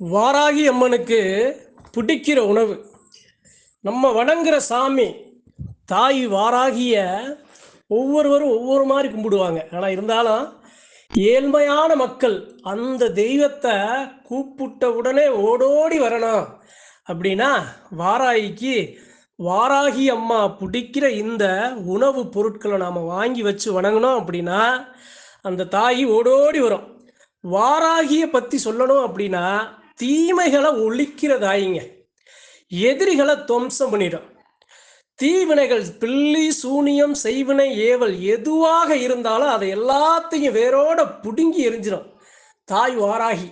வாராகி அம்மனுக்கு பிடிக்கிற உணவு. நம்ம வணங்குற சாமி தாய் வாராகிய ஒவ்வொருவரும் ஒவ்வொரு மாதிரி கும்பிடுவாங்க. ஆனால் இருந்தாலும் ஏழ்மையான மக்கள் அந்த தெய்வத்தை கூப்பிட்ட உடனே ஓடோடி வரணும். அப்படின்னா வாராகிக்கு வாராகி அம்மா பிடிக்கிற இந்த உணவு பொருட்களை நாம் வாங்கி வச்சு வணங்கினோம் அப்படின்னா அந்த தாய் ஓடோடி வரும். வாராகியை பற்றி சொல்லணும் அப்படின்னா தீமைகளை ஒழிக்கிற தாயிங்க எதிரிகளை துவம்சம் பண்ணிடும். தீவினைகள் பில்லி சூனியம் செய்வினை ஏவல் எதுவாக இருந்தாலும் அதை எல்லாத்தையும் வேரோட பிடுங்கி எரிஞ்சிடும். தாய் வாராகி.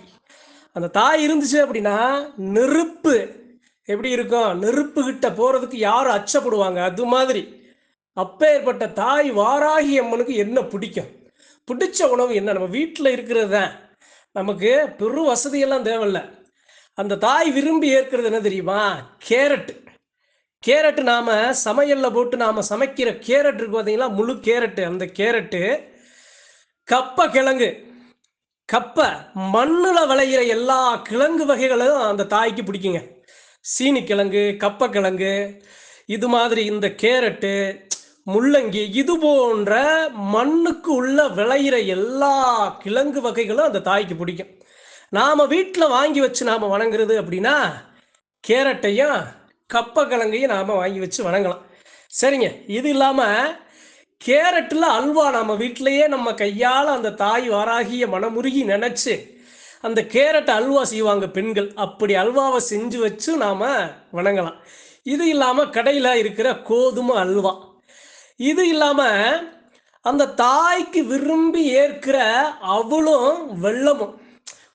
அந்த தாய் இருந்துச்சு அப்படின்னா நெருப்பு எப்படி இருக்கும்? நெருப்பு கிட்ட போறதுக்கு யாரும் அச்சப்படுவாங்க? அது மாதிரி. அப்பேற்பட்ட தாய் வாராகி அம்மனுக்கு என்ன பிடிக்கும்? பிடிச்ச உணவு என்ன? நம்ம வீட்டில் இருக்கிறது தான். நமக்கு பெரும் வசதியெல்லாம் தேவையில்ல. அந்த தாய் விரும்பி ஏற்கிறது என்ன தெரியுமா? கேரட். கேரட் நாம் சமையலில் போட்டு நாம் சமைக்கிற கேரட் இருக்கு பார்த்தீங்களா முழு கேரட்டு. அந்த கேரட்டு கப்பை கிழங்கு. கப்பை மண்ணில் விளையிற எல்லா கிழங்கு வகைகளும் அந்த தாய்க்கு பிடிக்குங்க. சீனி கிழங்கு கப்பக்கிழங்கு இது மாதிரி இந்த கேரட்டு முள்ளங்கி இது போன்ற மண்ணுக்கு உள்ள விளையிற எல்லா கிழங்கு வகைகளும் அந்த தாய்க்கு பிடிக்கும். நாம் வீட்டில் வாங்கி வச்சு நாம் வணங்குறது அப்படின்னா கேரட்டையும் கப்பக்கிழங்கையும் நாம் வாங்கி வச்சு வணங்கலாம். சரிங்க. இது இல்லாமல் கேரட்டில் அல்வா நம்ம வீட்டிலையே நம்ம கையால் அந்த தாய் வாராகிய மனமுருகி நினச்சி அந்த கேரட் அல்வா செய்வாங்க பெண்கள். அப்படி அல்வாவை செஞ்சு வச்சு நாம் வணங்கலாம். இது இல்லாமல் கடையில் இருக்கிற கோதுமை அல்வா. இது இல்லாமல் அந்த தாய்க்கு விரும்பி ஏற்கிற அவளும் வெள்ளமும்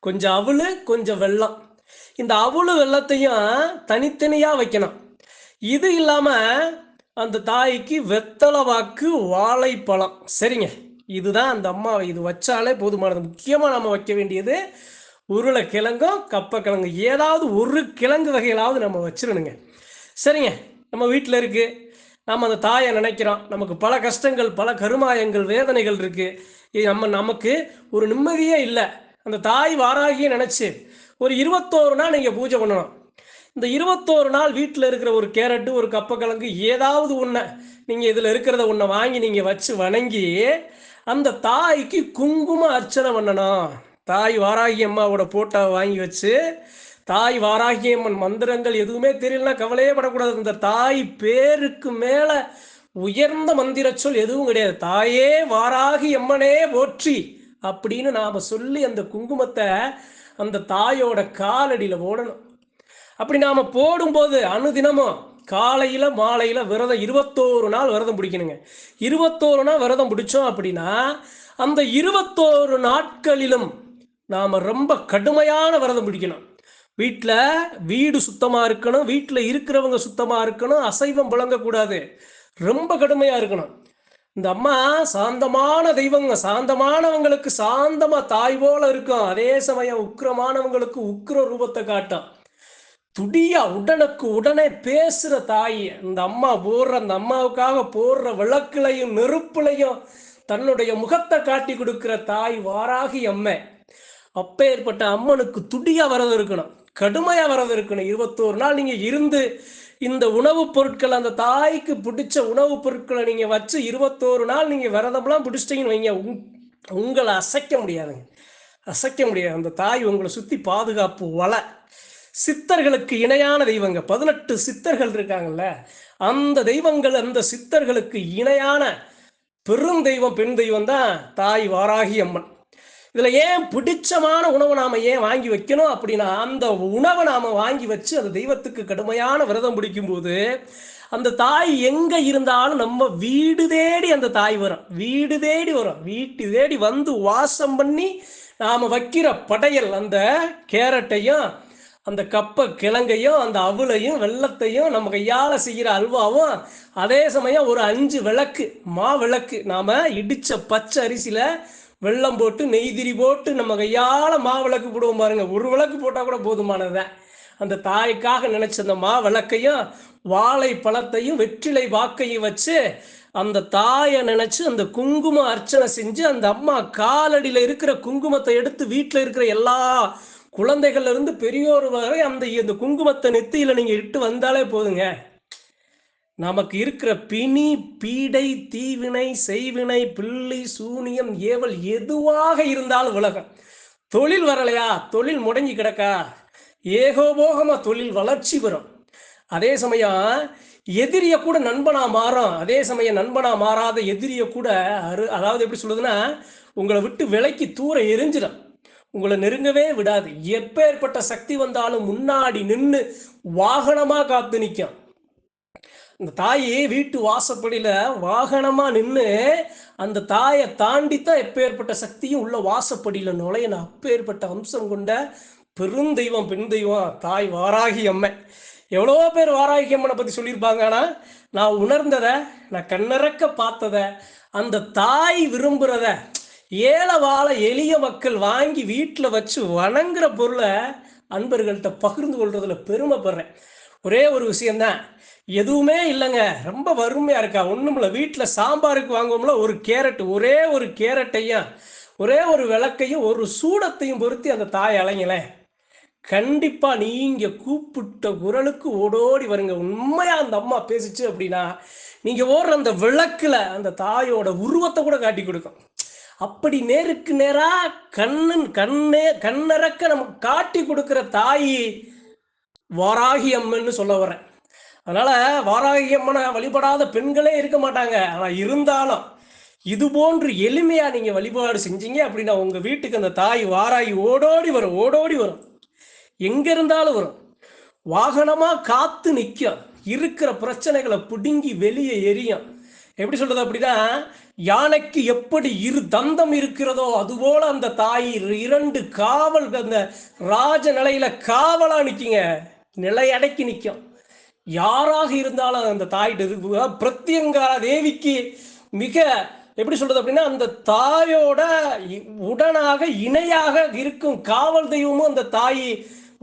கொஞ்சம் அவளு கொஞ்சம் வெள்ளம். இந்த அவளு வெள்ளத்தையும் தனித்தனியாக வைக்கணும். இது இல்லாமல் அந்த தாய்க்கு வெத்தலை வாக்கு வாழைப்பழம். சரிங்க. இதுதான் அந்த அம்மா இது வச்சாலே போதுமானது. முக்கியமாக நம்ம வைக்க வேண்டியது உருளைக்கிழங்கும் கப்பக்கிழங்கு. ஏதாவது ஒரு கிழங்கு வகைகளாவது நம்ம வச்சிடணுங்க. சரிங்க. நம்ம வீட்டில் இருக்குது நம்ம அந்த தாயை நினைக்கிறோம். நமக்கு பல கஷ்டங்கள் பல கருமாயங்கள் வேதனைகள் இருக்குது இது நம்ம நமக்கு ஒரு நிம்மதியே இல்லை. அந்த தாய் வாராகியை நினச்சி ஒரு இருபத்தோரு நாள் நீங்கள் பூஜை பண்ணணும். இந்த இருபத்தோரு நாள் வீட்டில் இருக்கிற ஒரு கேரட்டு ஒரு கப்பக்கிழங்கு ஏதாவது ஒன்றை நீங்கள் இதில் இருக்கிறத ஒன்றை வாங்கி நீங்கள் வச்சு வணங்கி அந்த தாய்க்கு குங்கும அர்ச்சனை பண்ணணும். தாய் வாராகி அம்மாவோட போட்டோவை வாங்கி வச்சு தாய் வாராகி அம்மன் மந்திரங்கள் எதுவுமே தெரியலனா கவலையே படக்கூடாது. இந்த தாய் பேருக்கு மேலே உயர்ந்த மந்திர சொல் எதுவும் கிடையாது. தாயே வாராகி அம்மனே போற்றி. அப்படின்னு நாம் சொல்லி அந்த குங்குமத்தை அந்த தாயோட காலடியில் போடணும் அப்படி நாம் போடும்போது அனுதினமும் காலையில் மாலையில் விரதம் இருபத்தோரு நாள் விரதம் பிடிக்கணுங்க. இருபத்தோரு நாள் விரதம் பிடிச்சோம் அப்படின்னா அந்த இருபத்தோரு நாட்களிலும் நாம் ரொம்ப கடுமையான விரதம் பிடிக்கணும். வீட்டில் வீடு சுத்தமாக இருக்கணும் வீட்டில் இருக்கிறவங்க சுத்தமாக இருக்கணும் அசைவம் புழங்கக்கூடாது ரொம்ப கடுமையாக இருக்கணும். இந்த அம்மா சாந்தமான தெய்வங்க சாந்தமானவங்களுக்கு சாந்தமா தாய் போல இருக்கும் அதே சமயம் உக்கிரமானவங்களுக்கு உக்கிர ரூபத்தை காட்டும் துடியா உடனுக்கு உடனே பேசுற தாய் இந்த அம்மா போடுற அந்த அம்மாவுக்காக போடுற விளக்குலையும் நெருப்புலையும் தன்னுடைய முகத்தை காட்டி கொடுக்கிற தாய் வாராகி அம்மை. அப்பேற்பட்ட அம்மனுக்கு துடியா வரது இருக்கணும் கடுமையா வரது இருக்கணும் இருபத்தோரு நாள் நீங்க இருந்து இந்த உணவுப் பொருட்கள் அந்த தாய்க்கு பிடிச்ச உணவுப் பொருட்களை நீங்கள் வச்சு இருபத்தோரு நாள் நீங்கள் விரதம்லாம் பிடிச்சிட்டிங்கன்னு வைங்க. உங் உங்களை அசைக்க முடியாதுங்க. அசைக்க முடியாது. அந்த தாய் உங்களை சுற்றி பாதுகாப்பு வலை சித்தர்களுக்கு இணையான தெய்வங்க. பதினெட்டு சித்தர்கள் இருக்காங்கல்ல. அந்த தெய்வங்கள் அந்த சித்தர்களுக்கு இணையான பெரும் தெய்வம் பெண் தெய்வம் தான் தாய் வாராகி அம்மன். இதில் ஏன் பிடிச்சமான உணவை நாம் ஏன் வாங்கி வைக்கணும் அப்படின்னா அந்த உணவை நாம் வாங்கி வச்சு அந்த தெய்வத்துக்கு கடுமையான விரதம் பிடிக்கும்போது அந்த தாய் எங்கே இருந்தாலும் நம்ம வீடு தேடி அந்த தாய் வரும். வீடு தேடி வரும். வீட்டு தேடி வந்து வாசம் பண்ணி நாம் வைக்கிற படையல் அந்த கேரட்டையும் அந்த கப்ப கிழங்கையும் அந்த அவளையும் வெள்ளத்தையும் நம்ம கையால் செய்கிற அல்வாவும் அதே சமயம் ஒரு அஞ்சு விளக்கு மா விளக்கு நாம் இடித்த பச்சை அரிசியில் வெள்ளம் போட்டு நெய்திரி போட்டு நம்ம கையால் மா விளக்கு போடுவோம் பாருங்க. ஒரு விளக்கு போட்டால் கூட போதுமானதுதான் அந்த தாய்க்காக நினைச்ச அந்த மா விளக்கையும் வாழை பழத்தையும் வெற்றிலை வாக்கையும் வச்சு அந்த தாயை நினைச்சு அந்த குங்கும அர்ச்சனை செஞ்சு அந்த அம்மா காலடியில் இருக்கிற குங்குமத்தை எடுத்து வீட்டில் இருக்கிற எல்லா குழந்தைகள்ல இருந்து பெரியோர் வரை அந்த இந்த குங்குமத்தை நெத்தியில நீங்க இட்டு வந்தாலே போதுங்க. நமக்கு இருக்கிற பிணி பீடை தீவினை செய்வினை பிள்ளி சூனியம் ஏவல் எதுவாக இருந்தாலும் உலகம். தொழில் வரலையா? தொழில் முடங்கி கிடக்கா? ஏகோபோகமா தொழில் வளர்ச்சி வரும். அதே சமயம் எதிரிய கூட நண்பனா மாறும். அதே சமயம் நண்பனா மாறாத எதிரிய கூட அரு அதாவது எப்படி சொல்லுதுன்னா உங்களை விட்டு விலைக்கு தூர எரிஞ்சிடும் உங்களை நெருங்கவே விடாது. எப்பேற்பட்ட சக்தி வந்தாலும் முன்னாடி நின்று வாகனமா காத்து நிற்கும் இந்த தாயி வீட்டு வாசப்படியில வாகனமா நின்று அந்த தாயை தாண்டித்தான் எப்பேற்பட்ட சக்தியும் உள்ள வாசப்படியில நுழையின அப்பேற்பட்ட அம்சம் கொண்ட பெருந்தெய்வம் பெண் தெய்வம் தாய் வாராகி அம்மை எவ்வளோ பேர் வாராகி அம்மனை பற்றி சொல்லியிருப்பாங்க. ஆனால் நான் உணர்ந்ததை நான் கண்ணறக்க பார்த்ததை அந்த தாய் விரும்புகிறத ஏழை வாழ எளிய மக்கள் வாங்கி வீட்டில் வச்சு வணங்குற பொருளை அன்பர்கள்ட்ட பகிர்ந்து கொள்றதுல பெருமைப்படுறேன். ஒரே ஒரு விஷயம்தான். எதுவுமே இல்லைங்க. ரொம்ப வறுமையாக இருக்கா? ஒன்றும் இல்லை. வீட்டில் சாம்பாருக்கு வாங்குவோம்ல. ஒரு கேரட் ஒரே ஒரு கேரட்டையும் ஒரே ஒரு விளக்கையும் ஒரு சூடத்தையும் பொருத்தி அந்த தாய் அலைங்களேன் கண்டிப்பாக நீங்கள் கூப்பிட்ட குரலுக்கு ஓடோடி வருங்க. உண்மையாக அந்த அம்மா பேசிச்சு அப்படின்னா நீங்கள் ஓடுற அந்த விளக்குல அந்த தாயோட உருவத்தை கூட காட்டி கொடுக்கும். அப்படி நேருக்கு நேராக கண்ணன் கண்ணே கண்ணறக்க நமக்கு காட்டி கொடுக்குற தாய் வாராகி அம்மன்னு சொல்ல வரேன். அதனால வாராகி அம்மனை வழிபடாத பெண்களே இருக்க மாட்டாங்க. ஆனா இருந்தாலும் இது போன்று எளிமையா நீங்க வழிபாடு செஞ்சீங்க அப்படின்னா உங்க வீட்டுக்கு அந்த தாய் வாராகி ஓடோடி வரும் ஓடோடி வரும். எங்க இருந்தாலும் வரும். வாகனமா காத்து நிற்கும் இருக்கிற பிரச்சனைகளை பிடுங்கி வெளியே எரியும். எப்படி சொல்றது அப்படின்னா யானைக்கு எப்படி இரு தந்தம் இருக்கிறதோ அதுபோல அந்த தாய் இரண்டு காவல் அந்த ராஜ நிலையில காவலா நிற்கிங்க நிலையடக்கி நிற்கும். யாராக இருந்தாலும் அந்த தாயிட்ட பிரத்யங்கா தேவிக்கு மிக எப்படி சொல்றது அப்படின்னா அந்த தாயோட உடனாக இணையாக இருக்கும் காவல் தெய்வமும் அந்த தாய்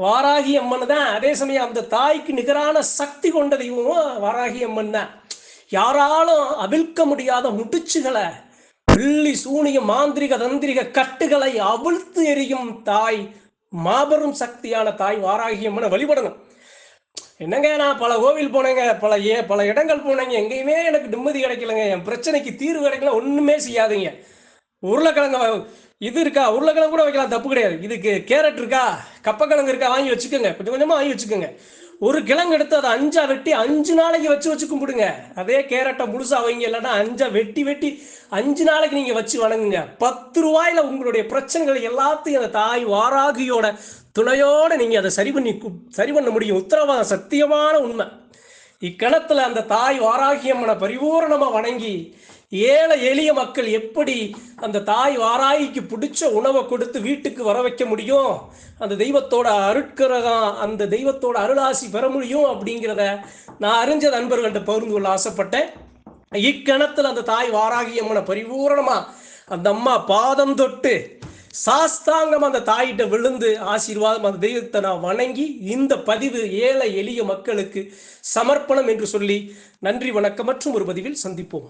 வாராகி அம்மன் தான். அதே சமயம் அந்த தாய்க்கு நிகரான சக்தி கொண்ட தெய்வமும் வாராகி அம்மன் தான். யாராலும் அவிழ்க்க முடியாத முடிச்சுகளை பில்லி சூனிய மாந்திரிக தந்திரிக கட்டுகளை அவிழ்த்து எரியும் தாய் மாபெரும் சக்தியான தாய் வாராகி அம்மனை வழிபடணும். என்னங்க நான் பல கோவில் போனேங்க பல ஏ பல இடங்கள் போனேங்க எங்கேயுமே எனக்கு நிம்மதி கிடைக்கலங்க என் பிரச்சனைக்கு தீர்வு கிடைக்கல ஒன்றுமே செய்யாதீங்க. உருளைக்கிழங்கு இது இருக்கா? உருளைக்கிழங்கு கூட வைக்கலாம் தப்பு கிடையாது. இதுக்கு கேரட் இருக்கா? கப்பக்கிழங்கு இருக்கா? வாங்கி வச்சுக்கோங்க. கொஞ்சம் கொஞ்சமாக வாங்கி வச்சுக்கோங்க. ஒரு கிழங்கு எடுத்து அதை அஞ்சா வெட்டி அஞ்சு நாளைக்கு வச்சு வச்சு கும்பிடுங்க. அதே கேரட்டை முழுசா வைங்க இல்லைன்னா அஞ்சா வெட்டி வெட்டி அஞ்சு நாளைக்கு நீங்க வச்சு வணங்குங்க. பத்து ரூபாயில உங்களுடைய பிரச்சனைகள் எல்லாத்தையும் அந்த தாய் வாராகியோட துணையோட நீங்க அதை சரி பண்ணி சரி பண்ண முடியும். உத்தரவாதம் சத்தியமான உண்மை. இக்கணத்துல அந்த தாய் வாராகியம்மனை பரிபூர்ணமா வணங்கி ஏழை எளிய மக்கள் எப்படி அந்த தாய் வாராய்க்கு பிடிச்ச உணவை கொடுத்து வீட்டுக்கு வர வைக்க முடியும்? அந்த தெய்வத்தோட அருட்கிறதா அந்த தெய்வத்தோட அருளாசி பெற முடியும் அப்படிங்கிறத நான் அறிஞ்ச நண்பர்கள்ட்ட பகிர்ந்து கொள்ள ஆசைப்பட்டேன். இக்கணத்தில் அந்த தாய் வாராகி அம்மனை பரிபூரணமா அந்த அம்மா பாதம் தொட்டு சாஸ்தாங்கம் அந்த தாயிட்ட விழுந்து ஆசீர்வாதம் அந்த தெய்வத்தை நான் வணங்கி இந்த பதிவு ஏழை எளிய மக்களுக்கு சமர்ப்பணம் என்று சொல்லி நன்றி வணக்கம் மற்றும் ஒரு பதிவில் சந்திப்போம்.